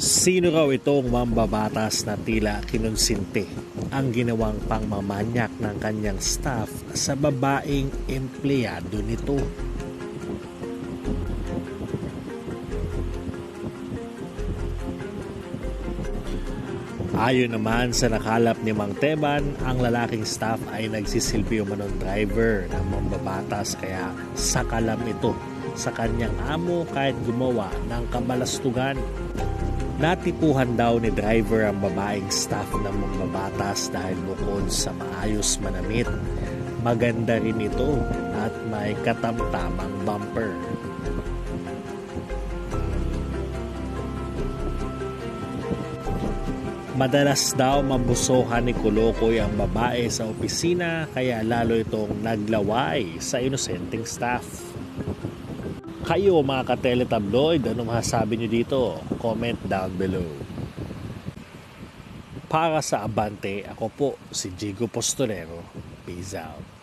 Sino raw itong mambabatas na tila kinonsinte ang ginawang pangmamanyak ng kanyang staff sa babaeng empleyado nito? Ayon naman sa nakalap ni Mang Teban, ang lalaking staff ay nagsisilbi umanong driver ng mambabatas kaya sakalam ito sa kanyang amo kahit gumawa ng kabalastugan. Natipuhan daw ni driver ang babaeng staff ng mambabatas dahil bukod sa maayos manamit, maganda rin ito at may katamtamang bumper. Madalas daw mabusohan ni Kulukoy ang babae sa opisina kaya lalo itong naglaway sa inosenteng staff. Kayo mga ka-teletabloid, ano masasabi nyo dito? Comment down below. Para sa Abante, ako po si Jigo Postorero. Peace out.